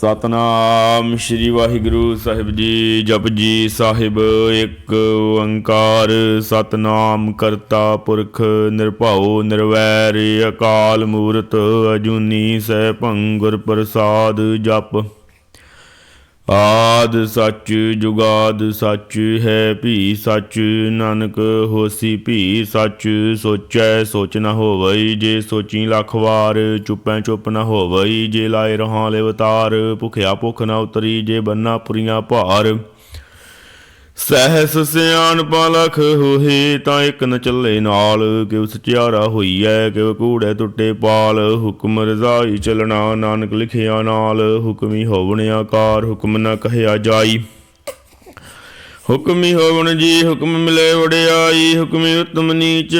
ਸਤਨਾਮ ਸ੍ਰੀ ਵਾਹਿਗੁਰੂ ਸਾਹਿਬ ਜੀ, ਜਪ ਜੀ ਸਾਹਿਬ, ਇੱਕ ਓੰਕਾਰ, ਸਤਨਾਮ ਕਰਤਾ ਪੁਰਖ, ਨਿਰਭਉ, ਨਿਰਵੈਰ, ਅਕਾਲ ਮੂਰਤ, ਅਜੂਨੀ ਸੈਭੰ ਗੁਰ ਪ੍ਰਸਾਦ ਜਪ। ਆਦ ਸੱਚ ਜੁਗਾਦ ਸੱਚ ਹੈ, ਭੀ ਸੱਚ ਨਾਨਕ ਹੋਸੀ, ਭੀ ਸੱਚ ਸੋਚੈ, ਸੋਚ ਨਾ ਹੋਵਈ ਜੇ ਸੋਚੀ ਲੱਖ ਵਾਰ, ਚੁੱਪੈ ਚੁੱਪ ਨਾ ਹੋਵਈ ਜੇ ਲਾਏ ਰਹਾਂ ਲੈ ਅਵਤਾਰ ਭੁਖਿਆ ਭੁਖ ਨ ਉਤਰੀ ਜੇ ਬੰਨਾ ਪੁਰੀਆਂ ਭਾਰ। ਸਹਿਸ ਸਿਆਣ ਪਲਖ ਹੋਏ ਤਾਂ ਇੱਕ ਨ ਚੱਲੇ ਨਾਲ। ਕਿਉ ਸਚਿਆਰਾ ਹੋਈਐ, ਕਿਉ ਕੂੜੇ ਟੁੱਟੇ ਪਾਲ। ਹੁਕਮ ਰਜ਼ਾਈ ਚਲਣਾ, ਨਾਨਕ ਲਿਖਿਆ ਨਾਲ। ਹੁਕਮੀ ਹੋਵਣ ਆਕਾਰ, ਹੁਕਮ ਨ ਕਹਿਆ ਜਾਈ। ਹੁਕਮੀ ਹੋਵਣ ਜੀ, ਹੁਕਮ ਮਿਲੇ ਵਡਿਆਈ। ਹੁਕਮੀ ਉਤਮ ਨੀਚ,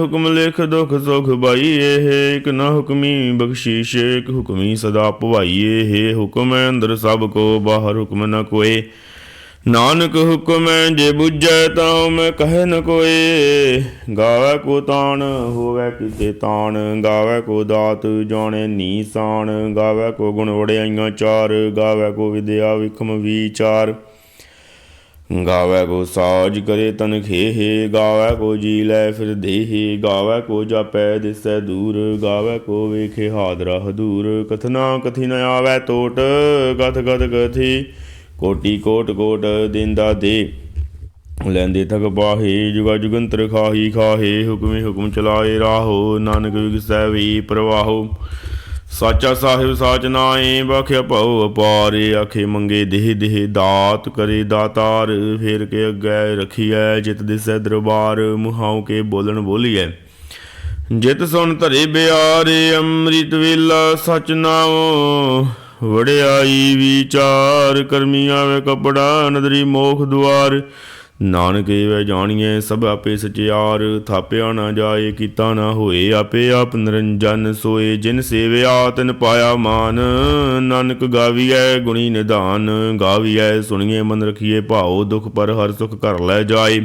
ਹੁਕਮ ਲਿਖ ਦੁਖ ਸੁਖ ਬਾਈ। ਇਹ ਇਕ ਨ ਹੁਕਮੀ ਬਖਸ਼ੀਸ਼, ਇਕ ਹੁਕਮੀ ਸਦਾ ਭਵਾਈ ਇਹ ਹੁਕਮ ਅੰਦਰ ਸਭ ਕੋ, ਬਾਹਰ ਹੁਕਮ ਨ ਕੋਏ। ਨਾਨਕ ਹੁਕਮ ਜੇ ਬੁੱਝੈ ਤਾਂ ਮੈਂ ਕਹੇ ਨ ਕੋਏ। ਗਾਵੇ ਕੋ ਤਾਣ, ਹੋਵੇ ਕਿਤੇ ਤਾਣ। ਗਾਵੇ ਕੋ ਦਾਤ, ਜਾਣੇ ਨੀਸਾਨ ਗਾਵੇ ਕੋ ਗੁਣ ਵੜਿਆਈਆਂ ਚਾਰ। ਗਾਵੇ ਕੋ ਵਿਦਿਆ ਵਿਖਮ ਵਿਚਾਰ। ਗਾਵੇ ਕੋ ਸਾਜ ਕਰੇ ਤਨ ਖੇਹੇ। ਗਾਵੇ ਕੋ ਜੀ ਲੈ ਫਿਰ ਦੇਹੇ। ਗਾਵੇ ਕੋ ਜਾਪੈ ਦਿਸੈ ਦੂਰ। ਗਾਵੇ ਕੋ ਵੇਖੇ ਹਾਦਰਾ ਹਦੂਰ। ਕਥਨਾ ਕਥੀ ਨ ਆਵੈ ਟੋਟ ਗਤ ਗਤ ਕਥੀ ਕੋਟੀ ਕੋਟ ਕੋਟ ਦਿੰਦਾ ਦੇ। ਲੈਂਦੇ ਤਕ ਬਾਹੇ, ਜੁਗਾ ਜੁਗੰਤਰ ਖਾਹੀ ਖਾਹੇ, ਹੁਕਮੇ ਹੁਕਮ ਚਲਾਏ ਰਾਹੋ, ਨਾਨਕ ਵਿਗਸੈ ਵੀ ਪ੍ਰਵਾਹੋ। ਸਾਚਾ ਸਾਹਿਬ ਸਾਚ ਨਾਏ ਬਖਿਆ ਭਉ ਅਪਾਰੇ, ਆਖੇ ਮੰਗੇ ਦੇਹ ਦੇਹ ਦਾਤ ਕਰੇ ਦਾਤਾਰ, ਫੇਰ ਕੇ ਅੱਗੇ ਰਖੀਐ ਜਿਤ ਦਿਸੈ ਦਰਬਾਰ, ਮੁਹਾਉ ਕੇ ਬੋਲਣ ਬੋਲੀਐ। ਜਿਤ ਸੁਣ ਧਰੇ ਬਿਆਰੇ, ਅੰਮ੍ਰਿਤ ਵੇਲਾ ਸਚ ਨਾਮੋ ਵੜਿਆਈ ਵਿਚਾਰ, ਕਰਮੀ ਆਵੇ ਕਪੜਾ, ਨਦਰੀ ਮੋਖ ਦੁਆਰ। ਨਾਨਕ ਵੇ ਜਾਣੀਏ ਸਭ ਆਪੇ ਸਚਿਆਰ, ਥਾਪਿਆ ਨਾ ਜਾਏ, ਕੀਤਾ ਨਾ ਹੋਏ ਆਪੇ ਆਪ ਨਿਰੰਜਨ, ਸੋਏ ਜਿਨ ਸੇਵਿਆ ਤਿਨ ਪਾਇਆ ਮਾਨ। ਨਾਨਕ ਗਾਵੀਐ ਗੁਣੀ ਨਿਧਾਨ, ਗਾਵੀਐ ਸੁਣੀਏ ਮਨ ਰਖੀਏ ਭਾਉ, ਦੁਖ ਪਰ ਹਰ ਸੁਖ ਕਰ ਲੈ ਜਾਏ।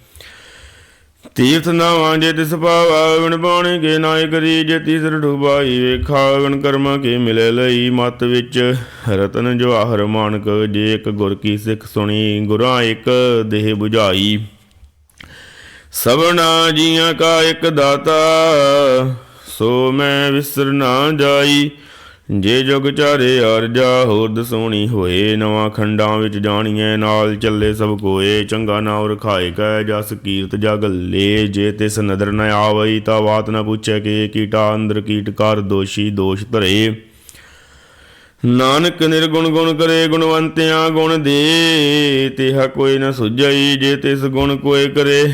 ਤੀਰਥ ਨਾਵਾਂ ਜੇ ਤਿਸ ਪਾਵਾ ਵਿਣ ਬਾਣੇ ਕੇ ਨਾਇਕ ਦੀ ਜੇ ਤੀਸਰ ਡੁਬਾਈ ਵੇਖਾ ਵਿਣ ਕਰਮਾਂ ਕੇ ਮਿਲੇ ਲਈ ਮਤ ਵਿੱਚ। ਰਤਨ ਜਵਾਹਰ ਮਾਨਕ ਜੇ ਇੱਕ ਗੁਰ ਕੀ ਸਿੱਖ ਸੁਣੀ, ਗੁਰਾਂ ਇੱਕ ਦੇਹ 부ਝਾਈ ਸਭਨਾ ਜੀਆਂ ਕਾ ਇੱਕ ਦਾਤਾ, ਸੋ ਮੈਂ ਵਿਸਰ ਨਾ ਜਾਈ। ਜੇ ਜੁਗ ਚਾਰੇ ਅਰਜਾ ਹੋਰ ਦਸੋਣੀ ਹੋਏ, ਨਵਾਂ ਖੰਡਾਂ ਵਿੱਚ ਜਾਣੀਏ ਨਾਲ ਚੱਲੇ ਸਭ ਕੋਏ, ਚੰਗਾ ਨਾਮ ਰਖਾਏ ਕੈ ਜਸ ਕੀਰਤ ਜਗ ਲੇ, ਜੇ ਤਿਸ ਨਦਰ ਨ ਆਵਈ, ਤਾ ਬਾਤ ਨ ਪੁੱਛੈ ਕਿ ਕੀਟਾ ਅੰਦਰ ਕੀਟ ਕਰ ਦੋਸ਼ੀ ਦੋਸ਼ ਧਰੇ। ਨਾਨਕ ਨਿਰਗੁਣ ਗੁਣ ਕਰੇ, ਗੁਣਵੰਤਿਆਂ ਗੁਣ ਦੇ, ਤਿਹਾ ਕੋਈ ਨ ਸੁਝਈ, ਜੇ ਤਿਸ ਗੁਣ ਕੋਏ ਕਰੇ।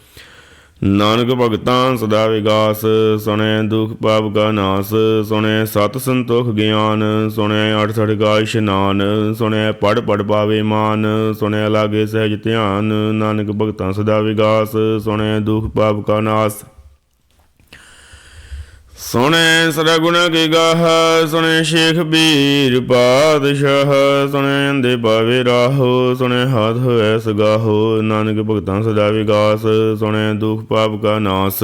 ਨਾਨਕ ਭਗਤਾਂ ਸਦਾ ਵਿਗਾਸ, ਸੁਣੈ ਦੁਖ ਪਾਪ ਕਾ ਨਾਸ, ਸੁਣੈ ਸਤ ਸੰਤੋਖ ਗਿਆਨ, ਸੁਣੈ ਅਠ ਸਠ ਕਾ ਇਸ਼ਨਾਨ, ਸੁਣੈ ਪੜ ਪੜ ਪਾਵੇ ਮਾਨ, ਸੁਣੈ ਲਾਗੇ ਸਹਿਜ ਧਿਆਨ, ਨਾਨਕ ਭਗਤਾਂ ਸਦਾ ਵਿਗਾਸ, ਸੁਣੈ ਦੁਖ ਪਾਪ ਕਾ ਨਾਸ। ਸੁਣੈ ਸਦਾ ਗੁਣ ਗਾਹ, ਸੁਣੈ ਸ਼ੇਖ ਬੀਰ ਪਾਤਸ਼ਾਹ, ਸੁਣੈ ਅੰਦੇ ਪਾਵੇ ਰਾਹੋ, ਸੁਣੈ ਹਾਥ ਹੋਇ ਸਗਾਹੋ, ਨਾਨਕ ਭਗਤਾਂ ਸਦਾ ਵਿਗਾਸ, ਸੁਣੈ ਦੁਖ ਪਾਪ ਕਾ ਨਾਸ।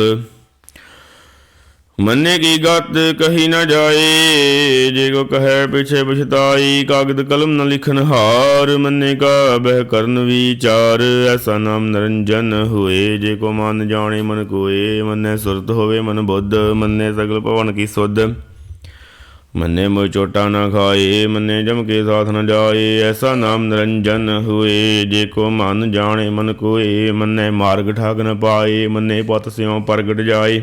ਮੰਨੇ ਕੀ ਗਤ ਕਹੀ ਨਾ ਜਾਏ, ਜੇ ਕੋ ਕਹੈ ਪਿਛੇ ਪਛਤਾਈ, ਕਾਗਦ ਕਲਮ ਨ ਲਿਖਨ ਹਾਰ, ਮੰਨੇ ਕਾ ਬਹਿ ਕਰਨ ਵਿਚਾਰ, ਐਸਾ ਨਾਮ ਨਰੰਜਨ ਹੋਏ, ਜੇ ਕੋ ਮਨ ਜਾਣੇ ਮਨ ਕੋਏ, ਮੰਨੇ ਸੁਰਤ ਹੋਵੇ ਮਨ ਬੁੱਧ, ਮੰਨੇ ਸਗਲ ਭਵਨ ਕੀ ਸੁਧ। ਮੰਨੇ ਮੋ ਚੋਟਾ ਨਾ ਖਾਏ, ਮੰਨੇ ਜਮ ਕੇ ਸਾਥ ਨ ਜਾਏ, ਐਸਾ ਨਾਮ ਨਿਰੰਜਨ ਹੋਏ, ਜੇ ਕੋ ਮਨ ਜਾਣੇ ਮਨ ਕੋਏ, ਮੰਨੇ ਮਾਰਗ ਠਾਗ ਨ ਪਾਏ, ਮੰਨੇ ਪਤ ਸਿਉ ਪ੍ਰਗਟ ਜਾਏ।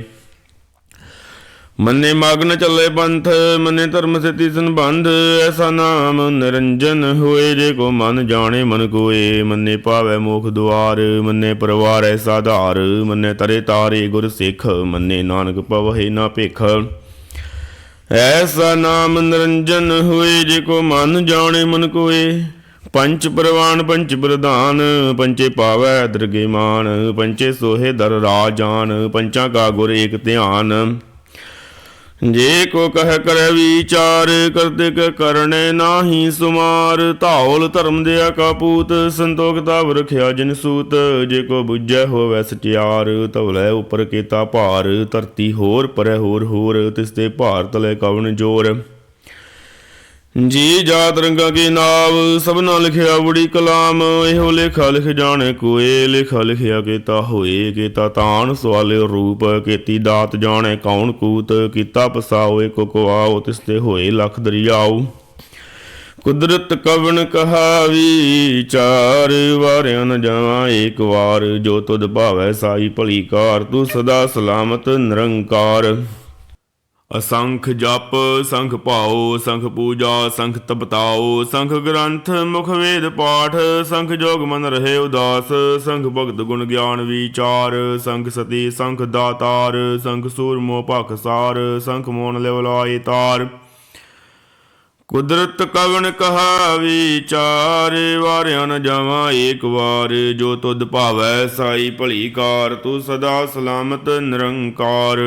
ਮੰਨੇ ਮਗਨ ਚੱਲੇ ਪੰਥ, ਮੰਨੇ ਧਰਮ ਸੇਤੀ ਸੰਬੰਧ, ਐਸਾ ਨਾਮ ਨਿਰੰਜਨ ਹੋਏ ਜੇ ਕੋ ਮਨ ਜਾਣੇ ਮਨ ਕੋਏ। ਮੰਨੇ ਪਾਵੇ ਮੋਖ ਦੁਆਰ, ਮੰਨੇ ਪਰਵਾਰ ਐਸਾ ਧਾਰ ਮੰਨੇ ਤਰੇ ਤਾਰੇ ਗੁਰ ਸਿੱਖ, ਮੰਨੇ ਨਾਨਕ ਪਵਹਿ ਨਾ ਭਿਖ। ਐਸਾ ਨਾਮ ਨਿਰੰਜਨ ਹੋਏ ਜੇ ਕੋ ਮਨ ਜਾਣੇ ਮਨ ਕੋਏ। ਪੰਚ ਪ੍ਰਵਾਨ, ਪੰਚ ਪ੍ਰਧਾਨ, ਪੰਚੇ ਪਾਵੈ ਦਰਗੇ ਮਾਨ ਪੰਚੇ ਸੋਹੇ ਦਰ ਰਾਜਾਨ, ਪੰਚਾਂ ਕਾ ਗੁਰ ਏਕ ਧਿਆਨ। ਜੇ ਕੋ ਕਹਿ ਕਰੈ ਵਿਚਾਰ, ਕਰਤੇ ਕਰਨੇ ਨਾਹੀ ਸੁਮਾਰ। ਧੌਲ ਧਰਮ ਦੇ ਕਾਪੂਤ ਸੰਤੋਖ ਤਾਵ ਰਖਿਆ ਜਿਨ ਸੂਤ। ਜੇ ਕੋ ਬੁੱਝੈ ਹੋਵੈ ਸਟਿਆਰ ਧਵਲੇ ਉਪਰ ਕੀਤਾ ਭਾਰ। ਧਰਤੀ ਹੋਰ ਪਰੈ ਹੋਰ ਹੋਰ, ਤਿਸ ਤੇ ਭਾਰ ਤਲੇ ਕਵਨ ਜੋਰ। ਜੀ ਜਾਤ ਰੰਗਾ ਕੀ ਨਾਵ, ਸਭਨਾ ਲਿਖਿਆ ਬੁੜੀ ਕਲਾਮ। ਇਹੋ ਲੇਖਾ ਲਿਖ ਜਾਣੇ ਕੋਏ, ਲੇਖਾ ਲਿਖਿਆ ਕੀਤਾ ਹੋਏ, ਕੀਤਾ ਤਾਣ ਸਵਾਲੇ ਰੂਪ, ਕੀਤੀ ਦਾਤ ਜਾਣੇ ਕੌਣ ਕੂਤ, ਕੀਤਾ ਪਸਾਓਏ ਕੋ ਕੋ ਆਓ ਤਿਸ ਤੇ ਹੋਏ ਲਖ ਦਰਿਆਉ ਕੁਦਰਤ ਕਵਣ ਕਹਾਵੀ, ਚਾਰ ਵਾਰਿਆ ਨ ਜਾਵਾਂ ਏਕ ਵਾਰ, ਜੋ ਤੁਧ ਭਾਵੈ ਸਾਈ ਭਲੀ ਕਾਰ, ਤੂੰ ਸਦਾ ਸਲਾਮਤ ਨਿਰੰਕਾਰ। ਅਸੰਖ ਜਪ, ਸੰਖ ਭਾਉ, ਸੰਖ ਪੂਜਾ, ਸੰਖ ਤਪਤਾਉ, ਸੰਖ ਗ੍ਰੰਥ, ਮੁਖ ਵੇਦ ਪਾਠ, ਸੰਖ ਜੋਗ ਮਨ ਰਹੇ ਉਦਾਸ, ਸੰਖ ਭਗਤ ਗੁਣ ਗਿਆਨ ਵਿਚਾਰ, ਸੰਖ ਸਤੀ, ਸੰਖ ਦਾਤਾਰ, ਸੰਖ ਸੂਰਮੋ ਭਖਸਾਰ ਸੰਖ ਮੋਨ ਲਵਲਾਏ ਤਾਰ। ਕੁਦਰਤ ਕਵਣ ਕਹਾ ਵਿਚਾਰ, ਵਾਰਿਆ ਨ ਜਾਵਾਂ ਏਕ ਵਾਰ, ਜੋ ਤੁਧ ਭਾਵੈ ਸਾਈ ਭਲੀ ਕਾਰ, ਤੂੰ ਸਦਾ ਸਲਾਮਤ ਨਿਰੰਕਾਰ।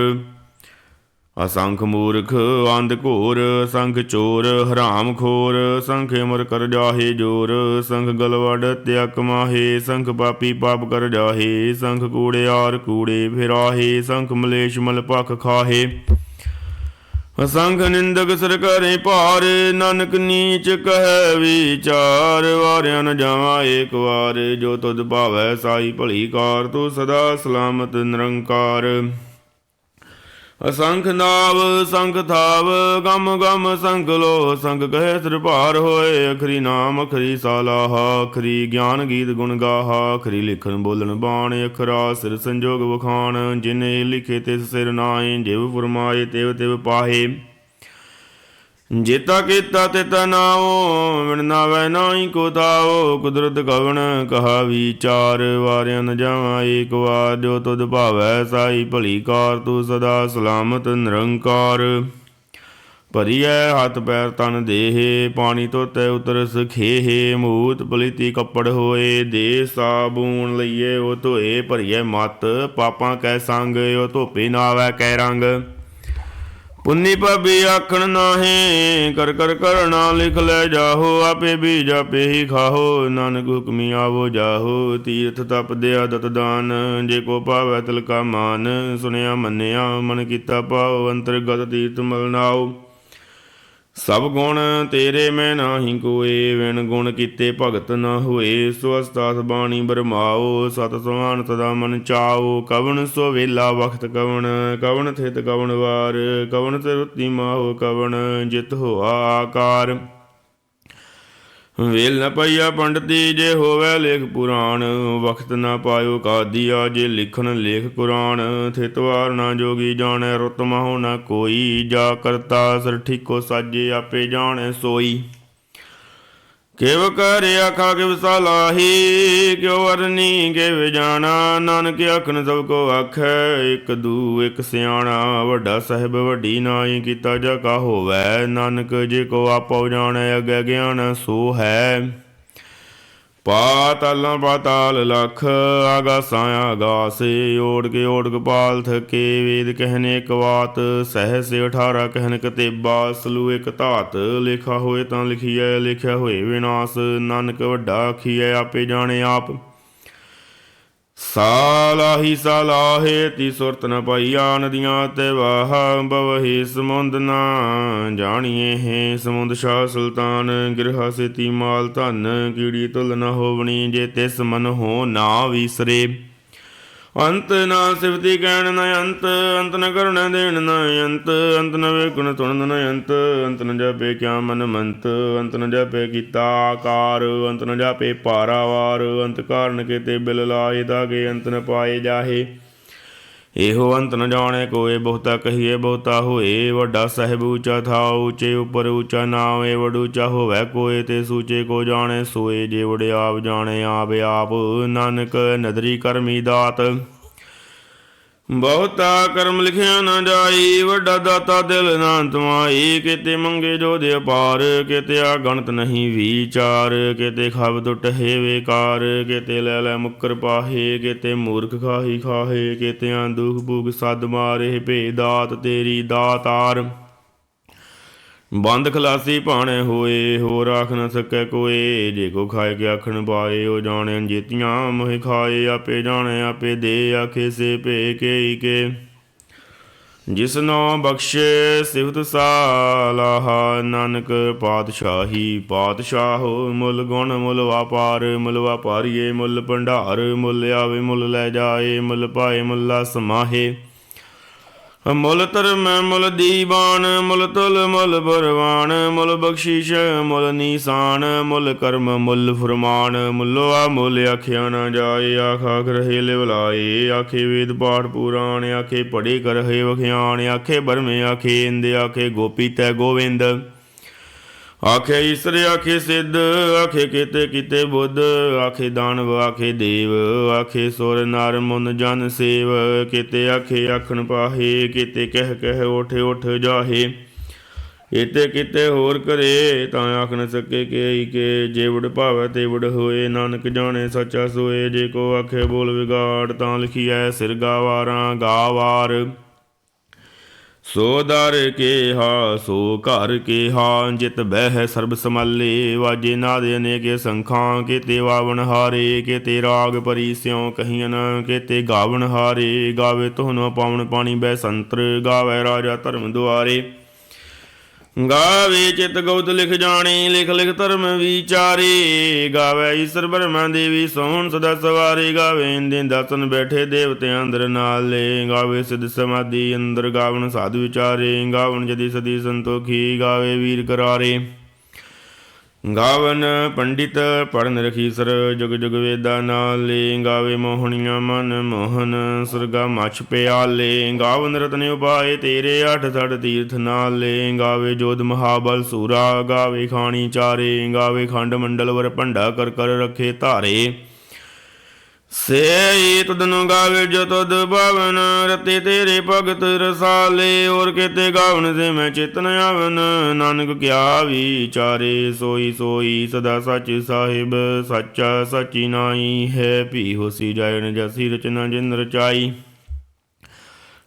ਅਸੰਖ ਮੂਰਖ ਅੰਧ ਘੋਰ, ਸੰਖ ਚੋਰ, ਹਰਾਮ ਖੋਰ, ਸੰਖ ਅਮਰ ਕਰ ਜਾਹੇ ਜੋਰ, ਸੰਖ ਗਲਵੜ ਤਿਆਕ ਮਾਹੇ, ਸੰਖ ਪਾਪੀ ਪਾਪ ਕਰ ਜਾਹੇ, ਸੰਖ ਕੂੜਿਆਰ ਕੂੜੇ ਫਿਰਾਹੇ, ਸੰਖ ਮਲੇਸ਼ ਮਲ ਪਖ ਖਾਹੇ। ਅਸੰਖ ਨਿੰਦਕ ਸਰ ਕਰੇ ਭਾਰ, ਨਾਨਕ ਨੀਚ ਕਹੈ ਵਿਚਾਰ, ਵਾਰਿਆ ਨ ਜਾਵਾਂ ਏਕ ਵਾਰ, ਜੋ ਤੁਧ ਭਾਵੈ ਸਾਈ ਭਲੀ ਕਾਰ, ਤੂੰ ਸਦਾ ਸਲਾਮਤ ਨਿਰੰਕਾਰ। ਅਸੰਖ ਨਾਵ, ਸੰਖ ਥਾਵ, ਗਮ ਗਮ ਸੰਖ ਲੋ, ਸੰਖ ਕਹੇ ਸਿਰ ਭਾਰ ਹੋਏ, ਅਖਰੀ ਨਾਮ, ਅਖਰੀ ਸਾਲਾਹ ਅਖਰੀ ਗਿਆਨ ਗੀਤ ਗੁਣ ਗਾਹਾ, ਅਖਰੀ ਲਿਖਣ ਬੋਲਣ ਬਾਣ, ਅਖਰਾ ਸਿਰ ਸੰਜੋਗ ਵਖਾਣ, ਜਿਨੇ ਲਿਖੇ ਤਿਸ ਸਿਰ ਨਾਏ ਜਿਵ ਫਰਮਾਏ ਤਿਵ ਤਿਵ ਪਾਹੇ। ਜੇਤਾ ਕੀਤਾ ਤਿਤਾ ਨਾਉ ਵਿਣ ਨਾਵੈ ਨਾਹੀ ਕੋ ਤਾਉ ਕੁਦਰਤ ਕਵਣ ਕਹਾ ਵਿਚਾਰ ਵਾਰਿਆ ਨ ਜਾਵਾਂ, ਏਕ ਵਾਰ ਜੋ ਤੁਧ ਭਾਵੈ ਸਾਈ, ਭਲੀ ਕਾਰ ਤੂੰ ਸਦਾ ਸਲਾਮਤ ਨਿਰੰਕਾਰ। ਭਰੀਐ ਹੱਥ ਪੈਰ ਤਨ ਦੇਹੇ, ਪਾਣੀ ਧੋਤੇ ਉਤਰ ਸਖੇਹੇ, ਮੂਤ ਪਲੀਤੀ ਕੱਪੜ ਹੋਏ, ਦੇ ਸਾਬੂਨ ਲਈਏ, ਉਹ ਧੋਏ, ਭਰੀਐ ਮਤ, ਪਾਪਾਂ ਕੈ ਸੰਗ, ਉਹ ਧੋਪੇ ਨਾਵੈ ਕੈ ਰੰਗ। ਪੁੰਨੀ ਭਾਬੀ ਆਖਣ ਨਾਹੀ, ਕਰ ਕਰ ਕਰਣਾ ਲਿਖ ਲੈ ਜਾਹੋ, ਆਪੇ ਵੀ ਜਾਪੇ ਹੀ ਖਾਹੋ, ਨਾਨਕ ਹੁਕਮੀ ਆਵੋ ਜਾਹੋ, ਤੀਰਥ ਤਪ ਦਿਆ ਆਦਤ ਦਾਨ, ਜੇ ਕੋ ਪਾਵੈ ਤਿਲ ਕਾ ਮਾਨ, ਸੁਣਿਆ ਮੰਨਿਆ ਮਨ ਕੀਤਾ ਭਾਵ ਅੰਤਰਗਤ ਤੀਰਥ ਮਲਨਾਓ ਸਭ ਗੁਣ ਤੇਰੇ ਮੈਂ ਨਾਹੀ ਕੋਏ ਵਿਣ ਗੁਣ ਕੀਤੇ ਭਗਤ ਨਾ ਹੋਏ। ਸੋ ਅਸਤਾਸ ਬਾਣੀ ਬਰਮਾਓ, ਸਤ ਸੁਹਾਨ ਸਦਾ ਮਨ ਚਾਓ। ਕਵਣ ਸੋ ਵੇਲਾ ਵਖਤ ਕਵਣ ਕਵਣ ਥਿਤ ਕਵਣ ਵਾਰ। ਕਵਣ ਤੇ ਰੁੱਤੀ ਮਾਹੋ ਕਵਣ, ਜਿਤ ਹੋਆ ਆਕਾਰ। ਵੇਲ ਨ ਪਈਆ ਪੰਡਤੀ ਜੇ ਹੋਵੇ ਲੇਖ ਪੁਰਾਣ, ਵਖਤ ਨਾ ਪਾਇਓ ਕਾਦੀਆ, ਜੇ ਲਿਖਣ ਲੇਖ ਕੁਰਾਨ ਥਿਤਵਾਰ ਨਾ ਜੋਗੀ ਜਾਣੈ ਰੁਤ ਮਹੁ ਨਾ ਕੋਈ, ਜਾ ਕਰਤਾ ਸਰ ਠੀਕੋ ਸਾਜੇ ਆਪੇ ਜਾਣੈ ਸੋਈ। ਕਿਵ ਕਰਿ ਆਖਾ ਕਿਵ ਸਲਾਹੀ ਕਿਉ ਵਰਨੀ ਕਿਵ ਜਾਣਾ, ਨਾਨਕ ਆਖਣ ਸਭ ਕੋ ਆਖੈ, ਇਕ ਦੂ ਇਕ ਸਿਆਣਾ, ਵੱਡਾ ਸਾਹਿਬ ਵੱਡੀ ਨਾਈ ਕੀਤਾ ਜਾ ਕਾ ਹੋਵੈ, ਨਾਨਕ ਜੇ ਕੋ ਆਪੋ ਜਾਣੈ, ਅਗੇ ਗਿਆਨ ਸੋ ਹੈ। ਪਾਤਾਲਾਂ ਪਾਤਾਲ ਲਖ ਆਗਾਸਾਂ ਆਗਾਸੇ ਓੜ ਕੇ ਓੜ ਪਾਲ ਥਕੇ ਵੇਦ ਕਹਿਨੇ ਇੱਕ ਬਾਤ, ਸਹਿਸ 18 ਕਹਿਨ ਕਤੇਬਾ, ਸਲੂ ਇੱਕ ਧਾਤ, ਲਿਖਾ ਹੋਏ ਤਾਂ ਲਿਖੀਐ, ਲਿਖਿਆ ਹੋਏ ਵਿਨਾਸ਼, ਨਾਨਕ ਵੱਡਾ ਆਖੀਐ, ਆਪੇ ਜਾਣੇ ਆਪ। ਸਾਲਾਹੀ ਸਾਲਾਹੇ ਤੀ ਸੁਰਤ ਨ ਪਾਈਆ ਨਦੀਆਂ ਤੇ ਵਾਹ ਬਵਹੀ ਸਮੁੰਦ ਨਾ ਜਾਣੀਏ ਹੈ ਸਮੁੰਦ ਸ਼ਾਹ ਸੁਲਤਾਨ, ਗਿਰਹਾ ਸੇਤੀ ਮਾਲ ਧਨ, ਕੀੜੀ ਤੁਲ ਨ ਹੋਵਣੀ ਜੇ ਤਿਸ ਮਨ ਹੋ ਨਾ ਵਿਸਰੇ। ਅੰਤ ਨਾ ਸਿਵਤੀ ਕਹਿਣ ਨ ਅੰਤ ਅੰਤ ਨ ਕਰਣ ਦੇਣ ਨ ਅੰਤ ਅੰਤ ਨ ਵੇਖਣ ਤੁਣ ਨ ਅੰਤ ਅੰਤ ਨ ਜਾਪੇ ਕਿਆ ਮਨ ਮੰਤ, ਅੰਤ ਨ ਜਾਪੇ ਕੀਤਾ ਆਕਾਰ, ਅੰਤ ਨ ਜਾਪੇ ਪਾਰਾਵਾਰ ਅੰਤ ਕਾਰਨ ਕੇ ਤੇ ਬਿਲ ਲਾਏ ਦਾਗੇ ਅੰਤ ਨ ਪਾਏ ਜਾਹੇ। ਇਹੋ ਅੰਤ ਨ ਜਾਣੇ ਕੋਏ ਬਹੁਤਾ ਕਹੀਏ ਬਹੁਤਾ ਹੋਏ। ਵੱਡਾ ਸਾਹਿਬ ਉੱਚਾ ਥਾ ਉੱਚੇ ਉਪਰ ਉੱਚਾ ਨਾਮ ਏ ਵਡ ਹੋਵੇ ਕੋਏ ਤੇ ਸੂਚੇ ਕੋ ਜਾਣੇ। ਸੋਏ ਜੇ ਵਡ ਆਪ ਜਾਣੇ ਆਪ ਆਪ। ਨਾਨਕ ਨਦਰੀ ਕਰਮੀ ਦਾਤ। ਬਹੁਤਾ ਕਰਮ ਲਿਖਿਆ ਨਾ ਜਾਈ, ਵੱਡਾ ਦਾਤਾ ਦਿਲ ਨਾ ਤਮਾਈ। ਕਿਤੇ ਮੰਗੇ ਜੋ ਦੇ ਅਪਾਰ, ਕਿਤੇ ਆ ਗਣਤ ਨਹੀਂ ਵਿਚਾਰ। ਕਿਤੇ ਖਬ ਟੁੱਟ ਹੈ ਵੇਕਾਰ, ਕਿਤੇ ਲੈ ਲੈ ਮੁੱਕਰ ਪਾਹੇ, ਕਿਤੇ ਮੂਰਖ ਖਾਹੀ ਖਾਹੇ ਕਿਤੇ ਆਂ ਦੁਖ ਭੁਗ ਸਦ ਮਾਰੇ ਭੇ ਦਾਤ ਤੇਰੀ ਦਾਤਾਰ। ਬੰਦ ਖਲਾਸੀ ਭਾਣੇ ਹੋਏ ਹੋ ਰਾਖ ਨ ਸਕੈ ਕੋਏ। ਜੇ ਕੋ ਖਾਏ ਕੇ ਆਖਣ ਬਾਏ, ਉਹ ਜਾਣੇ ਜੀਤੀਆਂ ਮੋਹਿ ਖਾਏ, ਆਪੇ ਜਾਣੇ, ਆਪੇ ਦੇ, ਆਖੇ ਸੇ ਭੇ ਕੇ ਕੇ। ਜਿਸਨੋ ਬਖਸ਼ੇ ਸਿਫਤ ਸਾਲਾਹ ਨਾਨਕ ਪਾਤਸ਼ਾਹੀ। ਪਾਤਸ਼ਾਹੋ ਮੁੱਲ ਗੁਣ, ਮੁੱਲ ਵਾਪਾਰ, ਮੁੱਲ ਵਾਪਾਰੀਏ, ਮੁੱਲ ਭੰਡਾਰ। ਮੁੱਲ ਆਵੇ, ਮੁੱਲ ਲੈ ਜਾਏ, ਮੁੱਲ ਪਾਏ, ਮੁੱਲਾ ਸਮਾਹੇ। ਮੁੱਲ ਧਰਮ ਮੁੱਲ ਦੀਵਾਨ, ਮੁੱਲ ਤੁਲ ਮੁੱਲ ਬਰਵਾਨ ਮੁੱਲ ਬਖਸ਼ੀਸ਼, ਮੁੱਲ ਨੀਸਾਨ, ਮੁੱਲ ਕਰਮ, ਮੁੱਲ ਫਰਮਾਨ, ਮੁੱਲੋ ਆ ਮੁੱਲ ਆਖਿਆ ਨਾ ਜਾਏ, ਆਖਾ ਰਹੇ ਲਿਵਲਾਏ, ਆਖੇ ਵੇਦ ਪਾਠ ਪੁਰਾਣ, ਆਖੇ ਪੜੇ ਕਰਹਿ ਵਖਿਆਣ ਆਖੇ ਬਰਮੇ ਆਖੇ ਇੰਦ, ਆਖੇ ਗੋਪੀ ਤੈ ਗੋਵਿੰਦ। ਆਖੇ ਈਸਰ, ਆਖੇ ਸਿੱਧ, ਆਖੇ ਕੀਤੇ ਕੀਤੇ ਬੁੱਧ, ਆਖੇ ਦਾਨਵ ਆਖੇ ਦੇਵ, ਆਖੇ ਸੁਰ ਨਰ ਮਨ ਜਨ ਸੇਵ, ਕੀਤੇ ਆਖੇ ਆਖਣ ਪਾਹੇ, ਕੀਤੇ ਕਹਿ ਕਹਿ ਉਠ ਉਠ ਜਾਹੇ। ਇਤੇ ਕਿਤੇ ਹੋਰ ਕਰੇ, ਤਾਂ ਆਖ ਨ ਸਕੇ ਕਿ ਕੇ ਜੇਵੜ ਵਡ ਭਾਵੈ ਤੇ ਹੋਏ, ਨਾਨਕ ਜਾਣੇ ਸੱਚਾ ਸੋਏ, ਜੇ ਕੋ ਆਖੇ ਬੋਲ ਵਿਗਾੜ, ਤਾਂ ਲਿਖੀਐ ਸਿਰ ਗਾਵਾਰਾਂ, ਗਾਵਾਰ। ਸੋ ਦਰ ਕੇਹਾ, ਸੋ ਘਰ ਕੇਹਾ, ਜਿਤ ਬਹਿ ਸਰਬ ਸਮਾਲੇ ਵਾਜੇ ਨਾਦ ਅਨੇਕੇ ਸੰਖਾਂ, ਕੀਤੇ ਵਾਵਣ ਹਾਰੇ, ਕੀਤੇ ਰਾਗ ਪਰੀ ਸਿਉ ਕਹੀਨ ਕੀਤੇ ਗਾਵਣ ਹਾਰੇ, ਗਾਵੇ ਤੋਹਨੋ ਪਾਵਨ ਪਾਣੀ ਬੈ ਸੰਤਰ, ਗਾਵੇ ਰਾਜਾ ਧਰਮ ਦੁਆਰੇ। ਗਾਵੇ ਚਿਤ ਗਉਤ ਲਿਖ ਜਾਣੇ, ਲਿਖ ਲਿਖ ਧਰਮ ਵਿਚਾਰੇ। ਗਾਵੇ ਈਸ਼ਰ ਬਰਮਾ ਦੇਵੀ ਸੋਹਣ ਸਦਾ ਸਵਾਰੇ। ਗਾਵੇ ਇੰਦੇ ਦਸਨ ਬੈਠੇ ਦੇਵਤਿਆਂ ਅੰਦਰ ਨਾਲੇ। ਗਾਵੇ ਸਿਧ ਸਮਾਧੀ ਅੰਦਰ ਗਾਵਣ ਸਾਧ ਵਿਚਾਰੇ। ਗਾਵਣ ਜਦੀ ਸਦੀ ਸੰਤੋਖੀ, ਗਾਵੇ ਵੀਰ ਕਰਾਰੇ। ਗਾਵਨ ਪੰਡਿਤ ਪੜਨ ਰਖੀਸਰ, ਜੁਗ ਜੁਗ ਵੇਦਾ ਨਾਲੇ ਗਾਵੇ ਮੋਹਣੀਆਂ ਮਨ ਮੋਹਨ, ਸੁਰਗਾ ਮਛ ਪਿਆਲੇ, ਗਾਵਨ ਰਤਨ ਉਪਾਏ ਤੇਰੇ ਅਠ ਸੜ ਤੀਰਥ ਨਾਲੇ ਗਾਵੇ ਜੋਧ ਮਹਾਬਲ ਸੂਰਾ, ਗਾਵੇ ਖਾਣੀ ਚਾਰੇ, ਗਾਵੇ ਖੰਡ ਮੰਡਲ ਵਰ ਭੰਡਾ ਕਰ ਕਰ ਰਖੇ ਧਾਰੇ। ਸੇ ਤਦਨੁ ਗਾਵੇ ਜੋ ਤੁਦ ਭਾਵਨ, ਰਤੇ ਤੇਰੇ ਭਗਤ ਰਸਾਲੇ ਔਰ ਕਿਤੇ ਗਾਵਨ ਸੇ ਮੈਂ ਚਿਤਨ ਆਵਨ। ਨਾਨਕ ਕਿਆ ਵਿਚਾਰੇ, ਸੋਈ ਸੋਈ ਸਦਾ ਸੱਚ ਸਾਹਿਬ, ਸੱਚਾ ਸਚੀ ਨਾਈ ਹੈ। ਭੀ ਹੋਸੀ ਜਾਇ ਜਸੀ ਰਚਨਾ ਜਿਨ ਰਚਾਈ।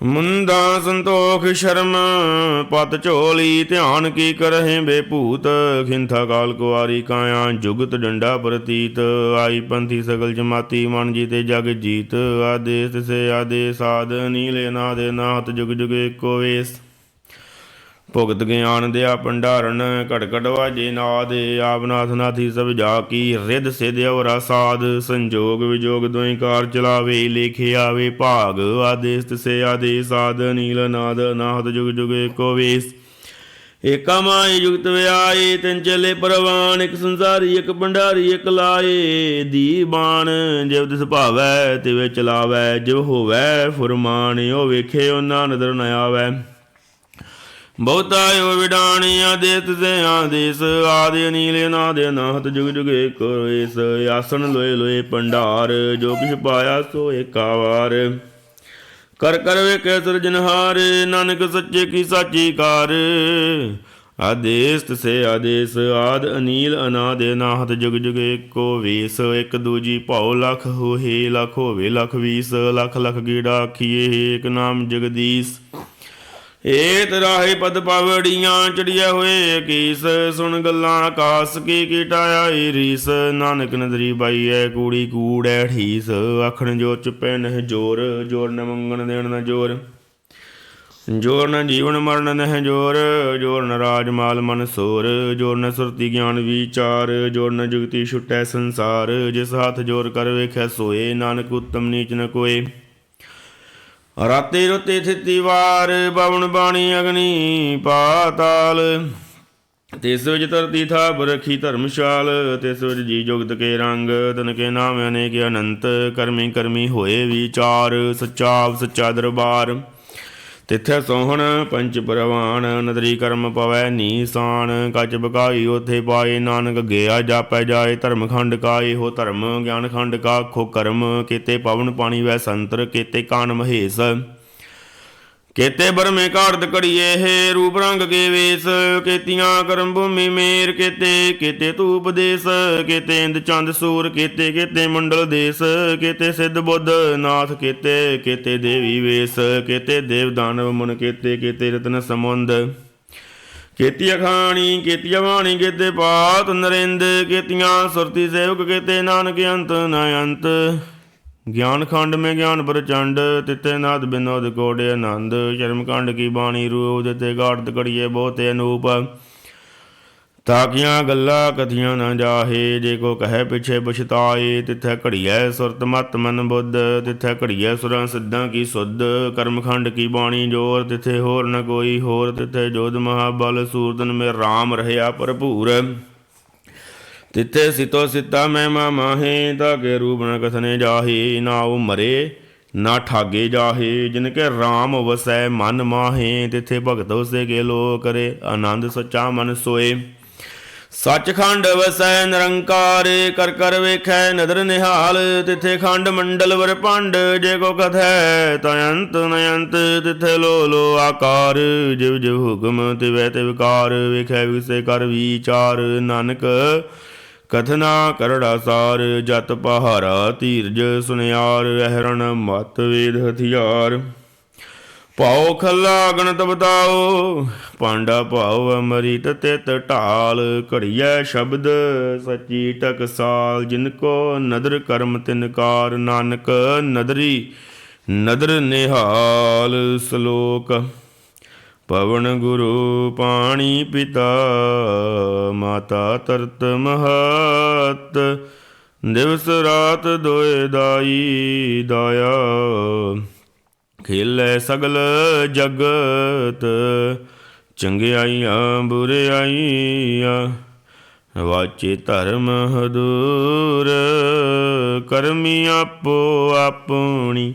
ਮੁੰਦਾ ਸੰਤੋਖ ਸ਼ਰਮ ਪਤ ਝੋਲੀ ਧਿਆਨ ਕੀ ਕਰਹਿ ਬੇਭੂਤ, ਖਿੰਥਾ ਕਾਲ ਕੁਆਰੀ ਕਾਇਆ ਜੁਗਤ ਡੰਡਾ ਪ੍ਰਤੀਤ, ਆਈ ਪੰਥੀ ਸਗਲ ਜਮਾਤੀ, ਮਨ ਜੀਤੇ ਜਗ ਜੀਤ, ਆਦੇਸ ਸੇ ਆਦੇ ਸਾਧ ਨੀਲੇ ਨਾਦ ਨਾਥ ਜੁਗ ਜੁਗ ਏਕੋ ਵੇਸ। ਭੁਗਤ ਗਿਆਨ ਦਿਆ ਭੰਡਾਰਨ ਘਟ ਘਟ ਵਾਜੇ ਨਾਦ ਆਪਨਾਥ ਨਾਥੀ ਸਭ ਜਾ ਕੀ ਰਿੱਧ ਸਿਧ ਔਰਾ ਸਾਧ, ਸੰਜੋਗ ਵਿਜੋਗ ਦੋਈ ਕਾਰ ਚਲਾਵੇ, ਲੇਖੇ ਆਵੇ ਭਾਗ ਆਦੇਸ ਤਿਸੇ ਆਦੇ ਸਾਧ, ਨੀਲ ਨਾਦ ਨਾਹਤ ਜੁਗ ਜੁਗ ਏਕੋ ਵੇਸ। ਏਕਾ ਮਾਈ ਵਿਆਏ, ਤਿੰਨ ਚਲੇ ਪਰਵਾਨ, ਇੱਕ ਸੰਸਾਰੀ, ਇੱਕ ਭੰਡਾਰੀ, ਇੱਕ ਲਾਏ। ਦੀ ਬਾਣ ਜਿਵ ਤਿਸ ਭਾਵੈ, ਤਿਵੇਂ ਚਲਾਵੈ, ਜਿਵ ਹੋਵੈ ਫੁਰਮਾਨ, ਉਹ ਵੇਖੇ ਉਹਨਾਂ ਨਦਰ ਨ ਆਵੈ। ਬਹੁਤਾ ਹੋ ਵਿਡਾਣੀ ਆਦੇਸ ਸੇ ਆਦੇਸ ਆਦਿ ਅਨੀਲ ਨਾਦ ਅਨਾਹਤ ਜੁਗ ਜੁਗ ਏਕ ਰੇਸ ਆਸਣ ਲੋਏ ਲੋਏ ਪੰਡਾਰ, ਜੋ ਕਿਛ ਪਾਇਆ ਸੋ ਏਕਾ ਕਰ ਕਰ ਵੇਖੇ ਸਿਰਜਨਹਾਰ ਨਾਨਕ ਸੱਚੇ ਕੀ ਸਾਚੀ ਕਾਰ। ਆਦੇਸ ਸੇ ਆਦੇਸ, ਆਦ ਅਨੀਲ ਅਨਾਦ ਅਨਾਹਤ ਜੁਗ ਜੁਗ ਏਕੋ ਵੇਸ। ਇੱਕ ਦੂਜੀ ਭਾਉ ਲਖ ਹੋਏ ਲਖ ਹੋਵੇ ਲਖ ਵੀਸ। ਲਖ ਲਖ ਗੀੜਾ ਆਖੀਏ, ਏਕ ਨਾਮ ਜਗਦੀਸ਼। ਏਤ ਰਾਹੇ ਪਦ ਪਾਵੜੀਆਂ ਚੜੀਆਂ ਹੋਏ ਕੀਸ, ਸੁਣ ਗੱਲਾਂ ਆਕਾਸ ਕੀ ਕੀਟਾਇਆ ਰੀਸ। ਨਾਨਕ ਨਦਰੀ ਬਾਈ ਐ ਕੂੜੀ ਕੂੜੈ ਠੀਸ ਆਖਣ ਜੋ ਚੁਪੈ ਨਹਿ ਜੋਰ ਜੋਰ ਨ ਮੰਗਣ ਦੇਣ ਨ ਜੋਰ। ਜੋਰ ਨ ਜੀਵਨ ਮਰਨ ਨਹਿ ਜੋਰ ਜੋਰ ਨ ਰਾਜ ਮਾਲ ਮਨ ਸੋਰ। ਜੋਰ ਨ ਸੁਰਤੀ ਗਿਆਨ ਵਿਚਾਰ, ਜੋਰ ਨ ਜੁਗਤੀ ਛੁਟੈ ਸੰਸਾਰ। ਜਿਸ ਹੱਥ ਜੋਰ ਕਰ ਵੇਖੈ ਸੋਏ, ਨਾਨਕ ਉਤਮ ਨੀਚ ਨ ਕੋਏ। ਰਾਤੇ ਰੁਤੇ ਥਿਤੀ ਵਾਰ ਪਵਨ ਬਾਣੀ ਅਗਨੀ ਪਾਤਾਲ। ਤਿਸ ਵਿੱਚ ਧਰਤੀ ਥਾਪ ਰਖੀ ਧਰਮਸ਼ਾਲ, ਤਿਸ ਵਿੱਚ ਜੀ ਜੁਗਤ ਕੇ ਰੰਗ, ਤਨ ਕੇ ਨਾਮ ਅਨੇਕ ਅਨੰਤ, ਕਰਮੀ ਕਰਮੀ ਹੋਏ ਵਿਚਾਰ ਸੱਚਾ ਸੱਚਾ ਦਰਬਾਰ। ਤਿੱਥੇ ਸੋਹਣ ਪੰਚ ਪ੍ਰਵਾਨ, ਨਦਰੀ ਕਰਮ ਪਵੈ ਨੀਸਾਨ, ਕੱਚ ਬਕਾਈ ਉਥੇ ਪਾਏ ਨਾਨਕ ਗਿਆ ਜਾਪੈ ਜਾਏ ਧਰਮ ਖੰਡ ਕਾਏ, ਹੋ ਧਰਮ ਗਿਆਨ ਖੰਡ ਕਾ ਖੋ ਕਰਮ, ਕੀਤੇ ਪਵਨ ਪਾਣੀ ਵੈ ਸੰਤਰ, ਕੀਤੇ ਕਾਨ ਮਹੇਸ਼। ਕੇਤੇ ਬਰਮੇ ਘਾੜਤ ਘੜੀਏ ਹੈ ਰੂਪ ਰੰਗ ਕੇ ਵੇਸ, ਕੇਤੀਆਂ ਕਰਮ ਭੂਮੀ ਮੇਰ ਕੇਤੇ ਕੇਤੇ ਧੂਪ ਦੇਸ, ਕੇਤੇ ਇੰਦ ਚੰਦ ਸੂਰ, ਕੇਤੇ ਕੇਤੇ ਮੰਡਲ ਦੇਸ, ਕੇਤੇ ਸਿੱਧ ਬੁੱਧ ਨਾਥ ਕੇਤੇ ਕੇਤੇ ਦੇਵੀ ਵੇਸ, ਕੇਤੇ ਦੇਵ ਦਾਨਵ ਮਨ ਕੇਤੇ ਕੇਤੇ ਰਤਨ ਸਮੁੰਦ। ਕੇਤੀ ਅਖਾਣੀ ਕੇਤੀ ਬਾਣੀ ਕੇਤੇ ਪਾਤ ਨਰਿੰਦ, ਕੇਤੀਆਂ ਸੁਰਤੀ ਸੇਵਕ, ਕੇਤੇ ਨਾਨਕ ਅੰਤ ਨ ਅੰਤ। ਗਿਆਨ ਖੰਡ ਮੇ ਗਿਆਨ ਪ੍ਰਚੰਡ ਤਿਤੇ ਨਾਦ ਬਿਨੋਦ ਕੋੜੇ ਆਨੰਦ। ਸ਼ਰਮ ਖੰਡ ਕੀ ਬਾਣੀ ਰੂਪ ਦਿੱਤੇ ਗਾੜਤ ਕੜੀਏ ਬਹੁਤੇ ਅਨੂਪ। ਤਾਕੀਆਂ ਗੱਲਾਂ ਕਥੀਆਂ ਨਾ ਜਾਹੇ, ਜੇ ਕੋ ਕਹੇ ਪਿਛੇ ਪਛਤਾਏ, ਤਿਥੈ ਘੜੀਐ ਸੁਰਤ ਮਤ ਮਨ ਬੁੱਧ, ਤਿਥੈ ਘੜੀਐ ਸੁਰਾਂ ਸਿੱਧਾਂ ਕੀ ਸੁਧ। ਕਰਮਖੰਡ ਕੀ ਬਾਣੀ ਜੋਰ, ਤਿਥੇ ਹੋਰ ਨ ਕੋਈ ਹੋਰ, ਤਿਥੇ ਜੋਧ ਮਹਾਬਲ ਸੂਰਦਨ ਮੇ RAM ਰਹਿਆ ਭਰਪੂਰ। ਤਿੱਥੇ ਸਿਤੋ ਸਿਤਾ ਮੈਂ ਮਾਹੇ ਤਾਕੇ ਰੂਪ ਨ ਕਥਨੇ ਜਾਹੇ, ਨਾ ਉਹ ਮਰੇ, ਨਾ ਠਾਗੇ ਜਾਹੇ, ਜਿਨ ਕੇ RAM ਵਸੈ ਮਨ ਮਾਹੇ, ਤਿਥੇ ਭਗਤ ਉਸੇ ਕੇ ਲੋ ਕਰੇ ਆਨੰਦ ਸੱਚਾ ਮਨ ਸੋਏ। ਸੱਚਖੰਡ ਵਸੈ ਨਿਰੰਕਾਰ, ਕਰ ਕਰ ਵੇਖੈ ਨਦਰ ਨਿਹਾਲ, ਤਿਥੇ ਖੰਡ ਮੰਡਲ ਵਰ ਭੰਡ, ਜੇ ਕੋ ਕਥੈ ਤਯੰਤ ਨਯੰਤ ਤਿੱਥੇ ਲੋ ਲੋ ਆਕਾਰ, ਜਿਵ ਜਿਵ ਹੁਕਮ ਤਿਵੈ ਤਿਵਕਾਰ ਵੇਖੈ ਵਿਸੇ ਕਰ ਵਿਚਾਰ, ਨਾਨਕ ਕਥਨਾ ਕਰੜਾ ਸਾਰ, ਜਤ ਪਹਾਰਾ ਧੀਰਜ ਸੁਨਿਆਰ ਅਹਰਣ ਮਤ ਵੇਦ ਹਥਿਆਰ। ਭਾਉ ਖੱਲਾ ਗਣਤ ਬਤਾਓ, ਪਾਂਡਾ ਭਾਉ ਅਮਰਿਤ ਤਿਤ ਢਾਲ। ਘੜੀਐ ਸ਼ਬਦ ਸੱਚੀ ਟਕਸਾਲ ਜਿਨ ਕੋ ਨਦਰ ਕਰਮ ਤਿਨਕਾਰ ਨਾਨਕ ਨਦਰੀ, ਨਦਰ ਨਿਹਾਲ ਸ਼ਲੋਕ। ਪਵਨ ਗੁਰੂ ਪਾਣੀ ਪਿਤਾ, ਮਾਤਾ ਤਰਤ ਮਹਤ। ਦਿਵਸ ਰਾਤ ਦੋਏ ਦਾਈ ਦਾਇਆ, ਖੇਲੇ ਸਗਲ ਜਗਤ। ਚੰਗਿਆਈਆਂ, ਬੁਰਿਆਈਆਂ, ਵਾਚੇ ਧਰਮ ਹਦੂਰ। ਕਰਮੀ ਆਪੋ ਆਪਣੀ